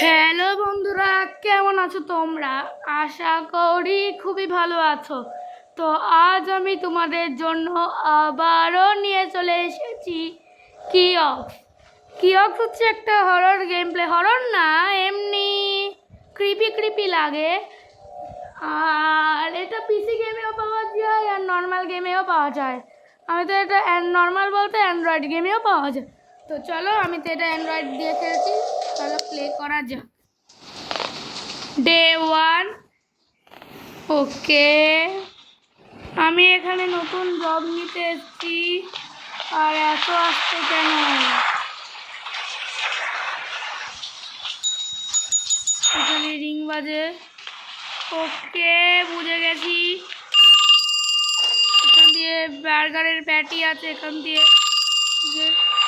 Hello বন্ধুরা, কেমন আছো তোমরা? আশা করি খুবই ভালো আছো। তো আজ আমি তোমাদের জন্য আবারও নিয়ে চলে এসেছি কিয়ক্স কিয়ক্স হচ্ছে একটা হরর গেম প্লে হরর না, এমনি ক্রিপি ক্রিপি লাগে। আর এটা পিসি গেমেও পাওয়া যায় আর নর্মাল গেমেও পাওয়া যায়। আমি তো এটা নর্মাল বলতে অ্যান্ড্রয়েড গেমেও পাওয়া যায়। তো চলো, আমি তো এটা অ্যান্ড্রয়েড দিয়ে খেলছি। চলো প্লে করা যাক। ডে ওয়ান ওকে আমি এখানে নতুন জব নিতে এসেছি। আর এত আসতে কেন? এখানে রিং বাজে। ওকে বুঝে গেছি। এখান দিয়ে বার্গারের প্যাটি আছে এখান দিয়ে।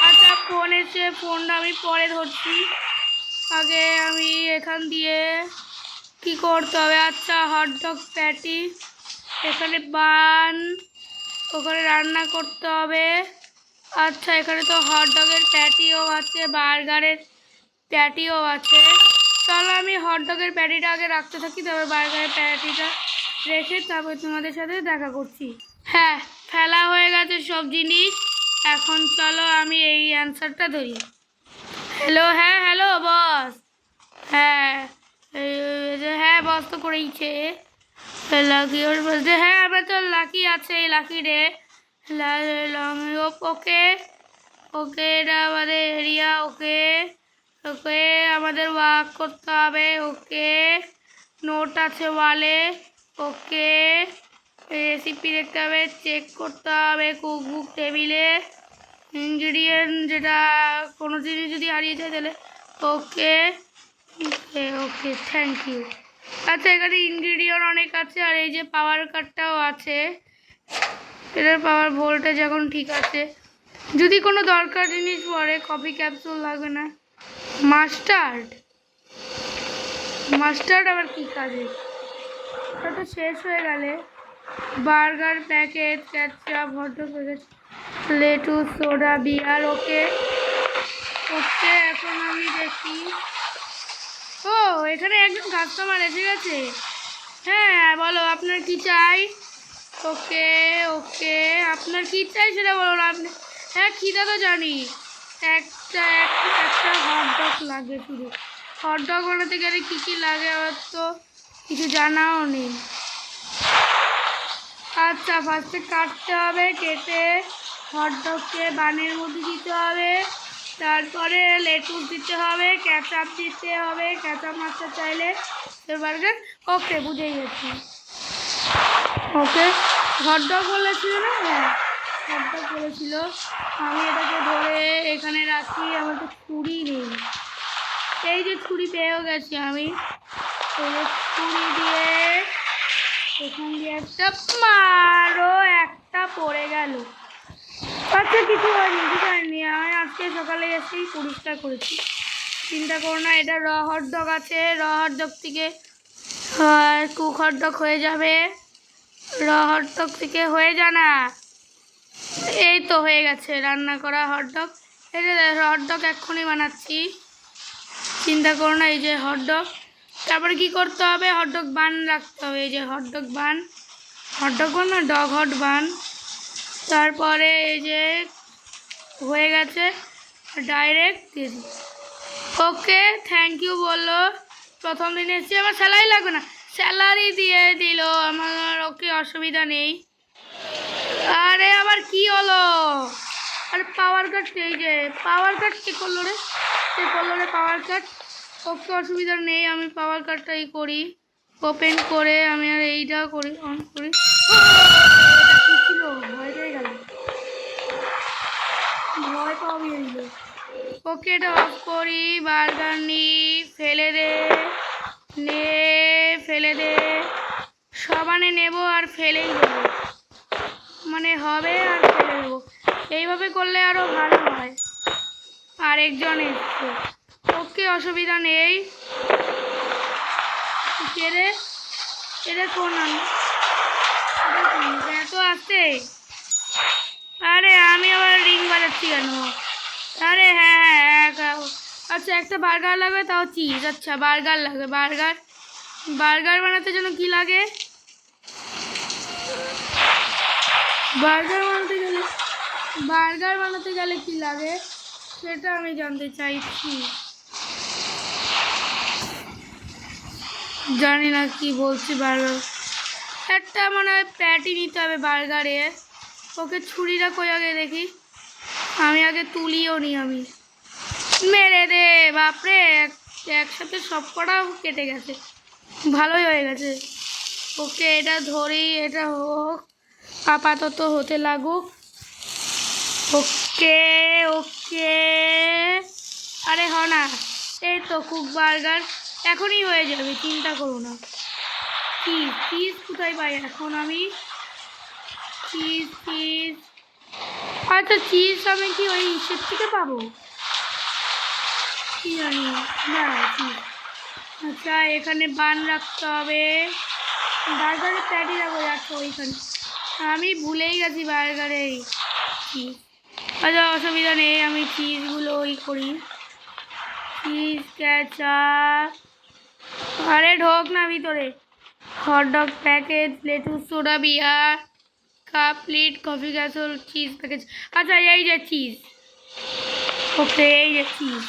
আচ্ছা ফোন এসে ফোনটা আমি পরে ধরছি। আগে আমি এখান দিয়ে কি করতে হবে? আচ্ছা হটডগ প্যাটি এখানে বান ওখানে রান্না করতে হবে। আচ্ছা এখানে তো হটডগের প্যাটিও আছে বার্গারের প্যাটিও আছে। চলো, আমি হটডগের প্যাটিটা আগে রাখতে থাকি তবে বার্গারের প্যাটিটা রেখে তারপর তোমাদের সাথে দেখা করছি। হ্যাঁ ফেলা হয়ে গেছে সব জিনিস। এখন চলো, আমি এই অ্যান্সারটা ধরি। হ্যালো হ্যাঁ হ্যালো, বস। হ্যাঁ হ্যাঁ বস তো করেইছে। লাকি ওর বলছে হ্যাঁ আমার তো লাকি আছে, লাকি রে। ওকে। ওকে, এটা আমাদের এরিয়া, ওকে। ওকে, আমাদের ওয়াক করতে হবে, ওকে। নোট আছে ওয়ালে, ওকে। রেসিপি দেখতে হবে, চেক করতে হবে, কুকবুক টেবিলে। ইনগ্রিডিয়েন্ট যেটা কোনো জিনিস যদি হারিয়ে যায় তাহলে ওকে ওকে ওকে থ্যাংক ইউ আচ্ছা এখানে ইনগ্রিডিয়েন্ট অনেক আছে আর এই যে পাওয়ার কার্ডটাও আছে। এটার পাওয়ার ভোল্টেজ এখন ঠিক আছে। যদি কোনো দরকার জিনিস পড়ে কফি ক্যাপসুল লাগবে না। মাস্টার্ড মাস্টার্ড আবার কী কাজে? ওটা তো শেষ হয়ে গেলে। Burger packet ketchup hot dog packet lettuce soda beer okay? Okay, এখন আমি দেখি। ও, এখানে একজন কাস্টমার এসে গেছে। হ্যাঁ বলো, আপনার কি চাই? ওকে ওকে, আপনার কি চাই সেটা বলুন। আপনি হ্যাঁ খিদা তো জানি। একটা একটা একটা হটডগ লাগে শুধু। হটডগ বানাতে গেলে কী কী লাগে আমার তো? কিছু জানাও নেই আচ্ছা ফার্স্টে কাটতে হবে, কেটে হটডগকে বানের মধ্যে দিতে হবে। তারপরে লেটুস দিতে হবে ক্যাচাপ দিতে হবে। ক্যাচাপ মাছটা চাইলে বার্গার ওকে, বুঝে গেছি। ওকে হটডগ বলেছিল না? হ্যাঁ হটডগ বলেছিল। আমি এটাকে ধরে এখানে রাখি, আমার তো ছুরি নেই। এই যে ছুরি পেয়েও গেছি আমি। ছুরি দিয়ে এখান দিয়ে একটা মারো, একটা পড়ে গেল। আচ্ছা কিছু হয়নি কিছু হয়নি। আমি আজকে সকালে এসেই পরিষ্কার করেছি। চিন্তা করো না, এটা র হটডগ আছে। র হটডগ থেকে কুক হটডগ হয়ে যাবে। র হটডগ থেকে হয়ে জানা এই তো হয়ে গেছে, রান্না করা হটডগ। এই যে হটডগ এক্ষুনি বানাচ্ছি। চিন্তা করো না, এই যে হটডগ। তারপরে কি করতে হবে? হটডগ বান রাখতে হবে। এই যে হটডগ বান। হটডগ বান না, ডগ হট বান। তারপরে এই যে হয়ে গেছে ডাইরেক্ট দিয়ে দিই। ওকে থ্যাংক ইউ বলল। প্রথম দিন এসেছি, আমার স্যালারি লাগবে না। স্যালারি দিয়ে দিল, আমার ওকে অসুবিধা নেই। আরে, আবার কি হলো? আরে পাওয়ার কাট এই যে। পাওয়ার কাট কে করল রে? কে করল রে পাওয়ার কাট ওকে অসুবিধা নেই, আমি পাওয়ার কাটটাই করি। ওপেন করে আমি আর এইটা করি অন করি। গেল অফ করি বার্গার নি ফেলে দে, নে, ফেলে দে। সবানে নেব আর ফেলেই দেবো। মানে হবে আর ফেলে দেবো। এইভাবে করলে আরও ভালো হয়। আরেকজন এসছে। ওকে, অসুবিধা নেই। কেড়ে এটা কোন এটা আসতে আরে, আমি আবার রিং বাজাচ্ছি কেন? আরে হ্যাঁ হ্যাঁ আচ্ছা একটা বার্গার লাগবে, তাও চিজ। আচ্ছা বার্গার লাগবে, বার্গার। বার্গার বানাতে জন্য কি লাগে? বার্গার বানাতে গেলে, বার্গার বানাতে গেলে কি লাগে? সেটা আমি জানতে চাইছি। জানি না কি বলছি বার্গার। একটা মনে হয় প্যাটি নিতে হবে বার্গারে। ওকে ছুরিটা কই আগে দেখি? আমি আগে তুলিও নি আমি। মেরে দে, বাপরে! এক- একসাথে সব কটা কেটে গেছে। ভালোই হয়ে গেছে। ওকে এটা ধরেই এটা হোক, আপাতত হতে লাগুক। ওকে ওকে। আরে হ না এই তো কুক বার্গার। এখনই হয়ে যাবে, চিন্তা করো না। চিজ চিজ কোথায় পাই? এখন আমি চিজ চিজ আচ্ছা চিজ আমি কি ওই ইসের থেকে পাবো? কি জানি। না আচ্ছা এখানে বান রাখতে হবে। বার্গারের প্যাটি রাখব যাচ্ছে ওইখানে। আমি ভুলেই গেছি বার্গারে আচ্ছা অসুবিধা নেই, আমি চিজগুলো ওই করি। চিজ ক্যাচাপ আরে, ঢোক না ভিতরে। Hot dog packet lettuce soda beer cup plate coffee castle cheese package আচ্ছা এই যে চিজ ওকে এই যে চিজ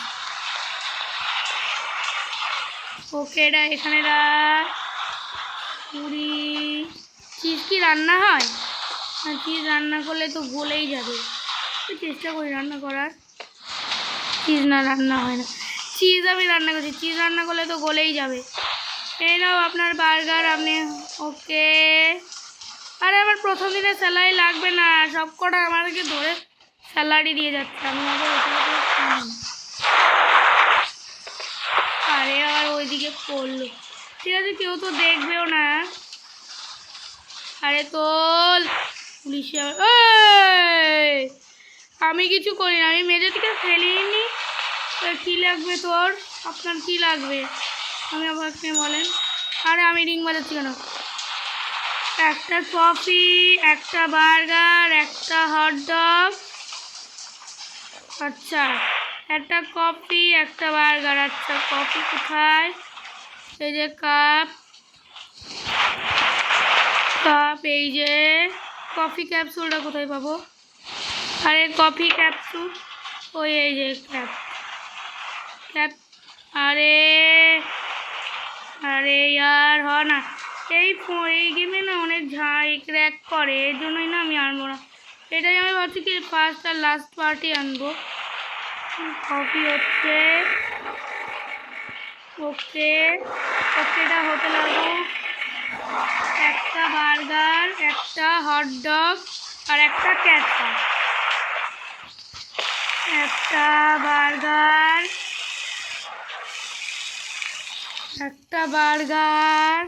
ওকে এটা এখানে রাখ পুরি। চিজ কি রান্না হয়? না চিজ রান্না করলে তো গলেই যাবে। চেষ্টা করি রান্না করার। চিজ না, রান্না হয় না। চিজ আমি রান্না করছি। চিজ রান্না করলে তো গলেই যাবে। এই নাও আপনার বার্গার, আপনি, ওকে। আরে, আমার প্রথম দিনে স্যালারি লাগবে না, সব কটা আমাদেরকে ধরে স্যালারি দিয়ে যাচ্ছে। আমি আবার। আরে, আবার ওইদিকে পড়ল। ঠিক আছে, কেউ তো দেখবেও না। আরে, তোল। পুলিশে আমি কিছু করি না, আমি মেজে থেকে ফেলিনি। কী লাগবে তোর? আপনার কি লাগবে? আমি আপনি বলেন। আরে আমি রিং বাজাচ্ছি কেন? একটা কফি একটা বার্গার একটা হটডগ আচ্ছা একটা কফি একটা বার্গার আচ্ছা কফি কোথায়? এই যে কাপ কাপ এই যে কফি ক্যাপসুলটা কোথায় পাবো? আরে কফি ক্যাপসুল ওই এই যে ক্যাপ ক্যাপ আরে ইয়ার হ না। এই এই গেমে না অনেক ঝাঁ ক্র্যাক করে এর জন্যই না আমি আনব না। এটাই আমি ভাবছি কি ফার্স্ট আর লাস্ট পার্টি আনব। কফি হচ্ছে। ওকে। ওকেটা হতে লাগবো একটা বার্গার, একটা হটডগ আর একটা ক্যাটসা একটা বার্গার। একটা বার্গার।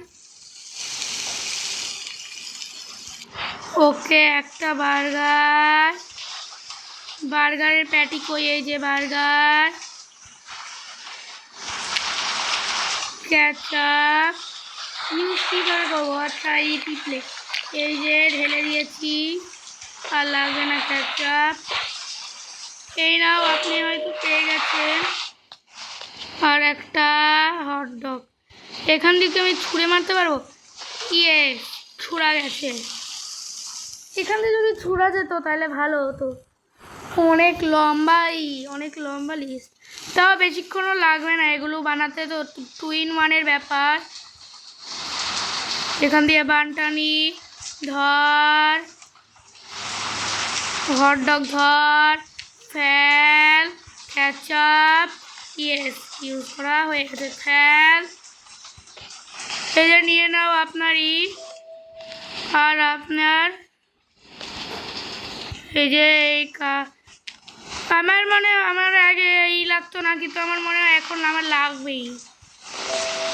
ওকে, একটা বার্গার। বার্গারের প্যাটি কই এই যে বার্গার? ক্যাচাপ ইউজ করব আচ্ছা এই টিপলে এই যে ঢেলে দিয়েছি। আর লাগবে না ক্যাচাপ এই নাও, আপনি হয়তো পেয়ে গেছেন। আর একটা হটডগ এখান থেকে আমি ছুঁড়ে মারতে পারব? ইয়ে ছুঁড়া গেছে। এখান থেকে যদি ছুঁড়া যেত, তাহলে ভালো হতো। অনেক লম্বাই অনেক লম্বা লিস্ট তাও বেশিক্ষণও লাগবে না, এগুলো বানাতে তো টু ইন ওয়ানের ব্যাপার। এখান দিয়ে বানটানি, ধর। হটডগ ধর ফ্যাল ক্যাচাপ ইয়েস ইউজ করা হয়ে গেছে ফ্যাল এই যে নিয়ে নাও আপনারই আর আপনার এই যে এই আমার মনে, আমার আগে এই লাগতো না, কিন্তু আমার মনে হয় এখন আমার লাগবেই।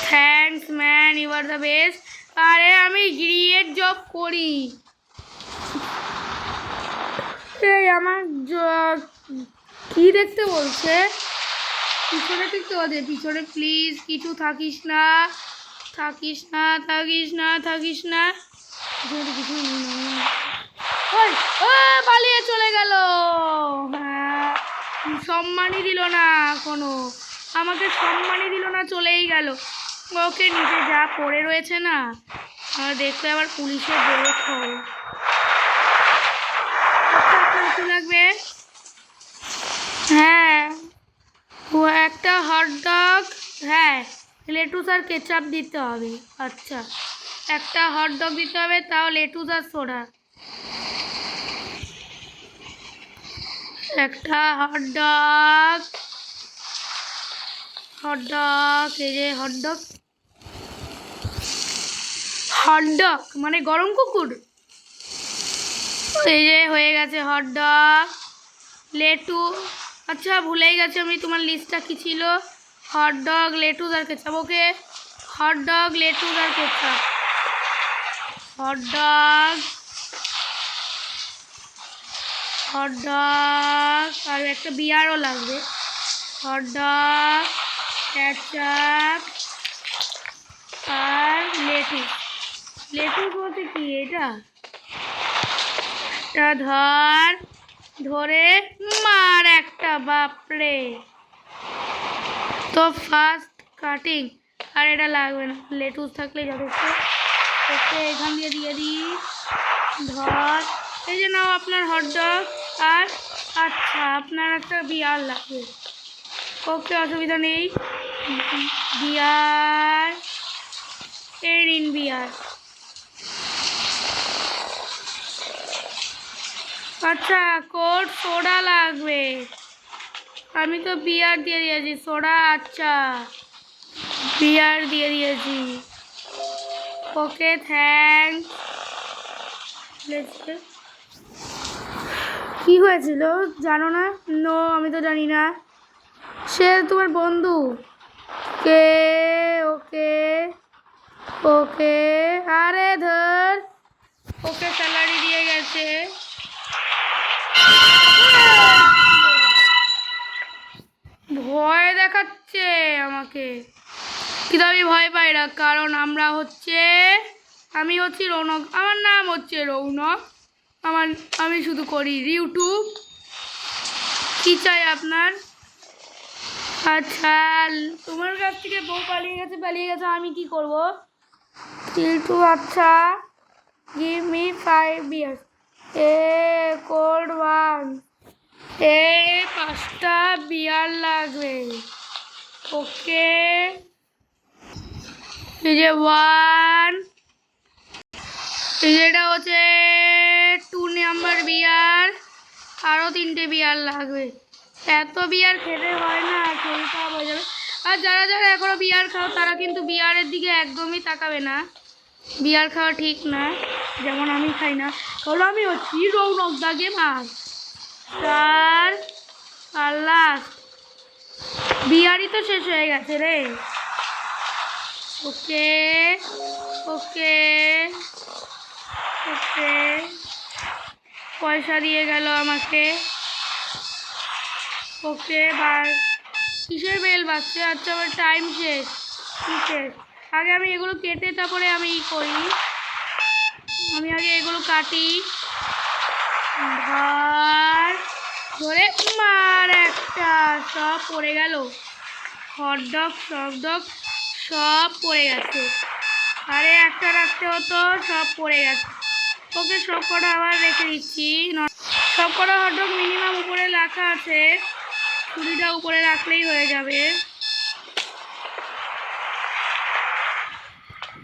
Thanks man you are the best আরে, আমি গ্রিয়েট জব করি। এই, আমার কি দেখতে বলছে? পিছনে দেখতে বলছে পিছনে প্লিজ কিছু থাকিস না থাকিস না থাকিস না থাকিস না। পালিয়ে চলে গেল। হ্যাঁ সম্মানই দিল না কোনো। আমাকে সম্মানই দিল না, চলেই গেল। ওকে নিজে যা পড়ে রয়েছে না দেখলে আবার পুলিশের বেরোত হবে লাগবে হ্যাঁ ও একটা হটডগ হ্যাঁ লেটুস আর কেচাপ দিতে হবে। আচ্ছা একটা হটডগ দিতে হবে, তাও লেটুস আর সোডা একটা হটডগ হটডগ এই যে হটডগ হটডগ মানে গরম কুকুর। এই যে হয়ে গেছে হটডগ লেটু আচ্ছা ভুলেই গেছে আমি, তোমার লিস্টটা কি ছিল? হট ডগ লেটুস আর ketchup okay? Hot dog lettuce আর ketchup hot dog hot dog আর একটা বিয়ারও লাগবে। হটডগ কেচাপ আর লেটুস লেটুস বলতে কি এটা? একটা ধর ধরে মার একটা বাপরে। তো ফার্স্ট কাটিং আর এটা লাগবে না। লেটুস থাকলে যথেষ্ট ওকে এখান দিয়ে দিয়ে দিই। ধর, এই যে নাও আপনার হটডগ আর আচ্ছা আপনার একটা বিয়ার লাগবে। ওকে, অসুবিধা নেই। বিয়ার এই নিন বিয়ার আচ্ছা কোট সোডা লাগবে। আমি তো বিয়ার দিয়ে দিয়েছি, সোডা আচ্ছা। বিয়ার দিয়ে দিয়েছি। ওকে থ্যাংক কি হয়েছিল জানো না? নো আমি তো জানি না। সে তোমার বন্ধু। কে ওকে ওকে। আরে ধর, ওকে স্যালারি দিয়ে গেছে। ভয় দেখাচ্ছে আমাকে। কিন্তু আমি ভয় পাই না, কারণ আমরা হচ্ছে, আমি হচ্ছি রৌনক, আমার নাম হচ্ছে রৌনক। আমার, আমি শুধু করি ইউটিউব। কী চাই আপনার? আচ্ছা তোমার কাছ থেকে বউ পালিয়ে গেছে পালিয়ে গেছে, আমি কি করব? ইউটিউব আচ্ছা give me five years a cold one. এ পাঁচটা বিয়ার লাগবে। ওকে। এই যে ওয়ান। এই যে এটা হচ্ছে টু নাম্বার বিয়ার। আরও তিনটে বিয়ার লাগবে। এত বিয়ার খেতে হয় না শরীর খারাপ হয়ে যাবে। আর যারা যারা এখনও বিয়ার খাও, তারা কিন্তু বিয়ারের দিকে একদমই তাকাবে না। বিয়ার খাওয়া ঠিক না। যেমন আমি খাই না। হলো আমি হচ্ছি রৌনক দাগে মাছ। চার আর লাস্ট বিয়ারই তো শেষ হয়ে গেছে রে। ওকে ওকে ওকে। পয়সা দিয়ে গেল আমাকে। ওকে, বার। কিসের বেল বাজছে? আচ্ছা আমার টাইম শেষ। কি শেষ? আগে আমি এগুলো কেটে তারপরে আমি করি। আমি আগে এগুলো কাটি। ধর ধরে মার একটা, সব পড়ে গেল। হটডগ সবডগ সব পড়ে গেছে। আরে একটা রাখতে হতো, সব পড়ে গেছে। ওকে সব কটা আবার রেখে দিচ্ছি। সব কটা হটডগ মিনিমাম উপরে রাখা আছে। ছুরিটা উপরে রাখলেই হয়ে যাবে।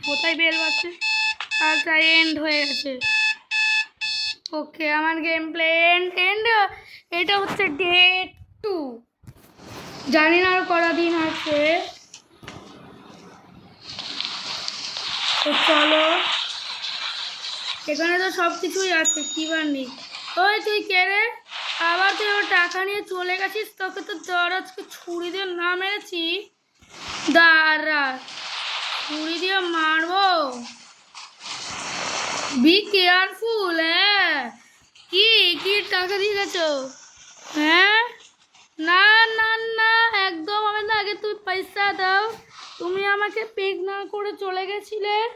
কোথায় বেল বাজছে আচ্ছা এন্ড হয়ে গেছে। ওকে আমার গেম প্লে এন্ড এন্ড এটা হচ্ছে ডে টু জানি না আর কটা দিন আছে। চলো। এখানে তো সব কিছুই আছে, কি বার নেই। ওই তুই কে রে? আবার তুই আমার টাকা নিয়ে চলে গেছিস? তোকে তো জ্বর আজকে ছুরি দিয়ে না মেরেছি। দাঁড়া, ছুরি দিয়ে মারবো। বি কেয়ারফুল হ্যাঁ কি কি টাকা দিয়ে গেছো? হ্যাঁ? না না না, একদম হবে না, আগে তুমি পয়সা দাও। তুমি আমাকে পে না করে চলে গেছিলে।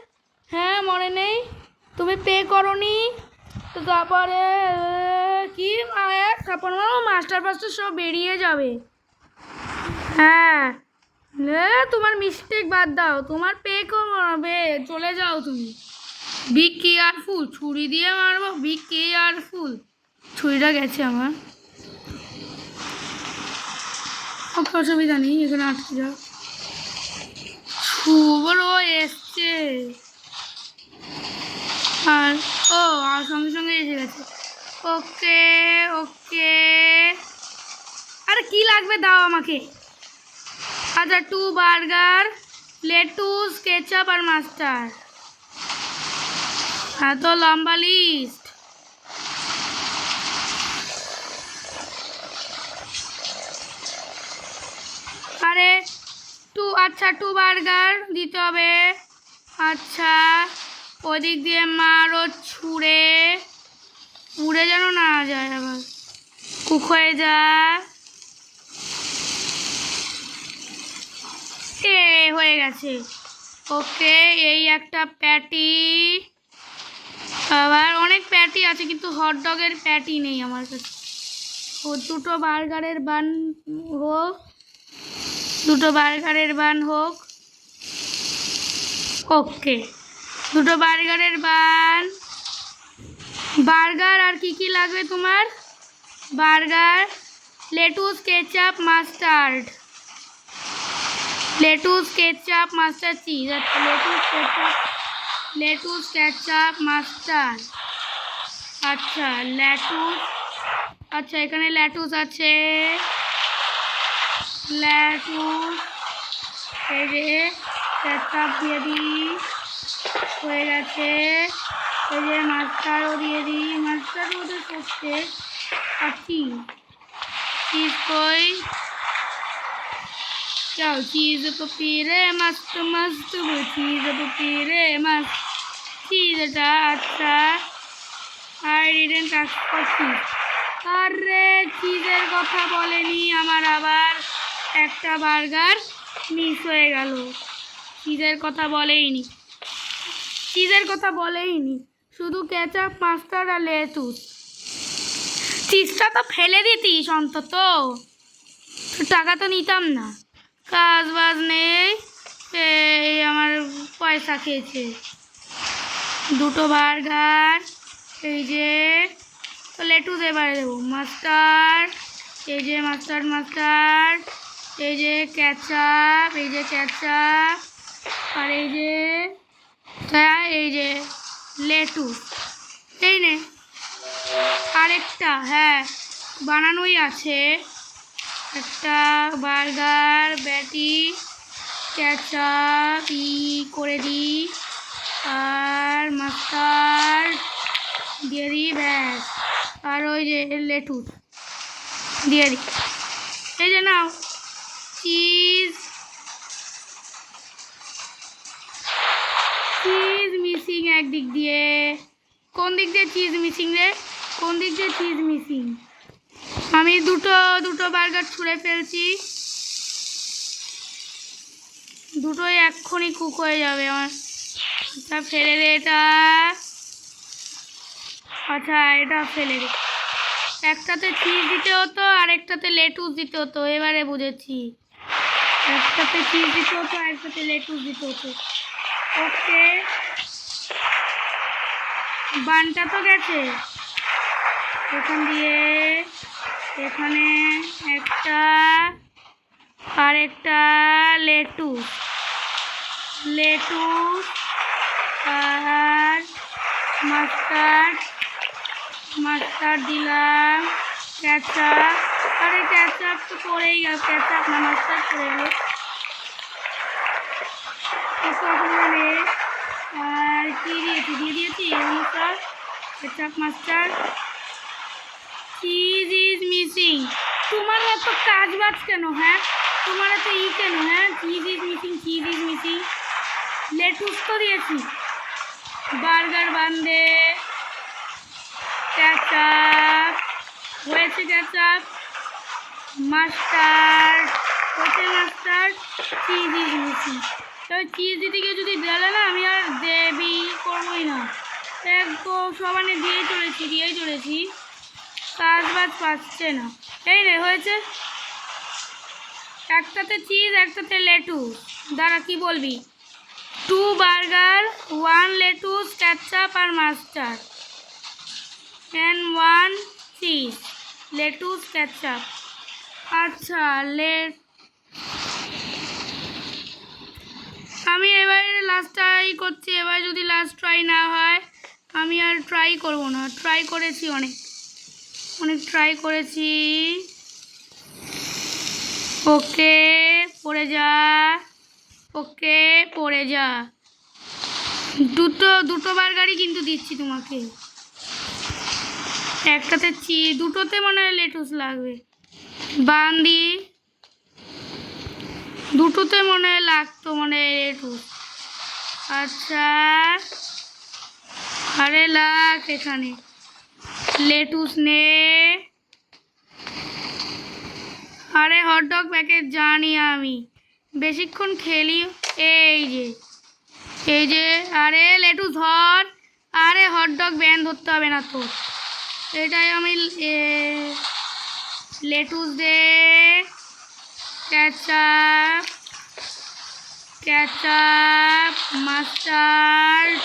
হ্যাঁ মনে নেই। তুমি পে করনি। তো তারপরে কি তারপর মাস্টার ফাস্টার সব বেরিয়ে যাবে। হ্যাঁ। তোমার মিস্টেক বাদ দাও। তোমার পে কমাবে। চলে যাও তুমি। বি কেয়ারফুল ছুরি দিয়ে মারবো? বি কেয়ারফুল ছুরিটা গেছে আমার। অসুবিধা নেই, এখানে আটকে যাও। ও এসছে। আর, ও, আর সঙ্গে সঙ্গে এসে গেছে। ওকে ওকে। আরে, কি লাগবে দাও আমাকে? আচ্ছা টু বার্গার, লেটুস, কেচাপ আর মাস্টার এত লম্বা লিস্ট আরে, টু আচ্ছা টু বার্গার দিতে হবে। আচ্ছা ওদিক দিয়ে মারও ছুঁড়ে। উড়ে যেন না যায় আবার। কুক হয়ে যায় এ, হয়ে গেছে। ওকে, এই একটা প্যাটি আবার অনেক প্যাটি আছে, কিন্তু হট ডগের প্যাটি নেই আমার কাছে। ও দুটো বার্গারের বান হোক, দুটো বার্গারের বান হোক ওকে দুটো বার্গারের বান বার্গার আর কি কি লাগবে তোমার? Burger lettuce ketchup mustard lettuce ketchup mustard cheese আচ্ছা lettuce ketchup lettuce ketchup mustard আচ্ছা লেটুস আচ্ছা এখানে লেটুস আছে। লেটুস, এই যে ক্যাচআপ দিয়ে দিই হয়ে গেছে। এই যে মাস্টারও দিয়ে দিই মাস্টার ওদের করছে আর চিজ। কই? চাও চিজ পপিরে মাস্ত মাস্ত চিজ পপিরে মাস্ত পাচ্ছি যেটা আচ্ছা। আর রিটার্ন কাজ করছি। আরে, চিজের কথা বলেনি আমার আবার। একটা বার্গার মিস হয়ে গেল। চিজের কথা বলেইনি। চিজের কথা বলেইনি। শুধু কেচাপ মাস্টার আর লেটুস। চিজটা তো ফেলে দিতিস অন্তত। টাকা তো নিতাম না। কাজ বাজ নেই। এই আমার পয়সা খেয়েছে। দুটো বার্গার, এই যে, তো লেটুস এবারে দেবো। মাস্টার্ড এই যে মাস্টার্ড মাস্টার্ড এই যে ক্যাচাপ এই যে ক্যাচাপ আর এই যে হ্যাঁ এই যে লেটুস এই নে। আরেকটা হ্যাঁ বানানোই আছে। একটা বার্গার, ব্যাটি ক্যাচাপ ই করে দিই। আর মাস্টার দিয়ে দিই ব্যাস। আর ওই যে লেটুস দিয়ে এই যে নাও চিজ চিজ মিসিং একদিক দিয়ে। কোন দিক দিয়ে চিজ মিসিং রে? কোন দিক দিয়ে চিজ মিসিং আমি দুটো দুটো বার্গার ছুঁড়ে ফেলছি। দুটোই এক্ষুনি কুক হয়ে যাবে আমার। আচ্ছা ফেলে দে এটা। আচ্ছা এটা ফেলে দে। একটাতে চিজ দিতে হতো আর একটাতে লেটুস দিতে হতো, এবারে বুঝেছি। একটাতে চিজ দিতে হতো আর একটাতে লেটুস দিতে হতো। ওকে। বানটা তো গেছে। এখান দিয়ে, এখানে একটা আর একটা লেটুস লেটুস আর মাস্টার্ড মাস্টার্ড দিলাম। ক্যাচাপ আরে ক্যাচাপ তো পড়েই গেল ক্যাচাপ না মাস্টার্ড পড়ে গেল। নেই আর কি দিয়েছি? দিয়ে দিয়েছি অনুসার ketchup mustard. Cheese is missing তোমার এত কাজ বাজ কেন হ্যাঁ? তোমার এত ই কেন হ্যাঁ? Cheese is missing cheese is missing lettuce তো দিয়েছি। বার্গার বান্দে। ক্যাচাপ হয়েছে ক্যাচাপ মাস্টার্ড হয়েছে মাস্টার্ড চিজ মিসিং। তবে চিজ গিয়ে যদি দিলে না, আমি আর দেবি করবোই না। একদম সমানে দিয়েই চলেছি দিয়েই চলেছি। কাজ বাজ পাচ্ছে না। এই রে, হয়েছে? একটাতে চিজ, একটাতে লেটু দাঁড়া, কি বলবি? Two burger, one lettuce ketchup R mustard and one cheese lettuce ketchup আচ্ছা লেট আমি এবারে লাস্ট ট্রাই করছি। এবার যদি লাস্ট ট্রাই না হয়, আমি আর ট্রাই করব না। ট্রাই করেছি অনেক। অনেক ট্রাই করেছি। ওকে পড়ে যা। ওকে, পড়ে যা। দুটো দুটো বার্গারই কিন্তু দিচ্ছি তোমাকে। একটাতে চি, দুটোতে মনে হয় লেটুস লাগবে। বান্দি। দুটোতে মনে হয় লাগতো, মনে লেটুস। আচ্ছা। আরে লাগ এখানে। লেটুস নে। আরে হটডগ প্যাকেট জানি আমি। বেশিক্ষণ খেলি, এই যে এই যে, আরে লেটুস ধর, আরে হটডগ ব্যান ধরতে হবে না তো এটাই আমি লেটুস দে ক্যাচাপ ক্যাচাপ মাস্টার্ড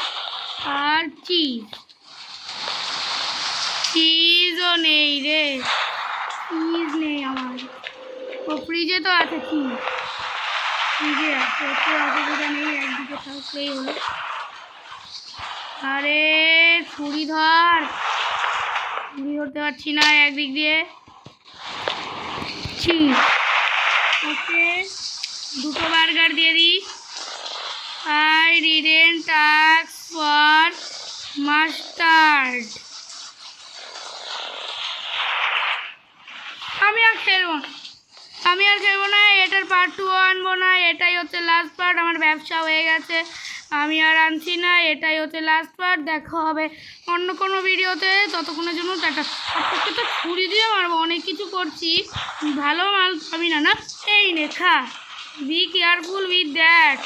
আর চিজ চিজও নেই রে চিজ নেই আমার। ও ফ্রিজে তো আছে চিজ ফ্রিজে আছে অসুবিধা নেই, একদিকে থাকলেই হলো। আরে, ছুরি ধর। ছুরি ধরতে পারছি না একদিক দিয়ে। ওকে, দুটো বার্গার দিয়ে দিই। আই ডিডেন্ট টাক্স ফর মাস্টার্ড। আমি আর খেলব না। আমি আর খেলব না, এটার পার্ট টু আনব না, এটাই হচ্ছে লাস্ট পার্ট আমার ব্যবসা হয়ে গেছে। আমি আর আনছি না, এটাই হচ্ছে লাস্ট পার্ট দেখা হবে অন্য কোনো ভিডিওতে ততক্ষণের জন্য টাটা। তো ছুরি দিয়ে মারবো, অনেক কিছু করছি। ভালো মাল পাবি না না? এই নে, খা। Be careful with that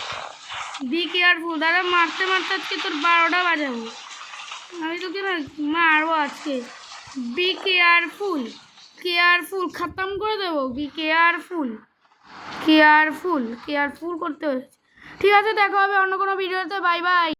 be careful দাদা, মারতে মারতে আজকে তোর বারোটা বাজাবো। আমি তোকে না মারবো আজকে। বি কেয়ারফুল কেয়ারফুল খতম করে দেবো। বি কেয়ারফুল কেয়ারফুল কেয়ারফুল করতে ঠিক আছে, দেখা হবে অন্য কোনো ভিডিওতে বাই বাই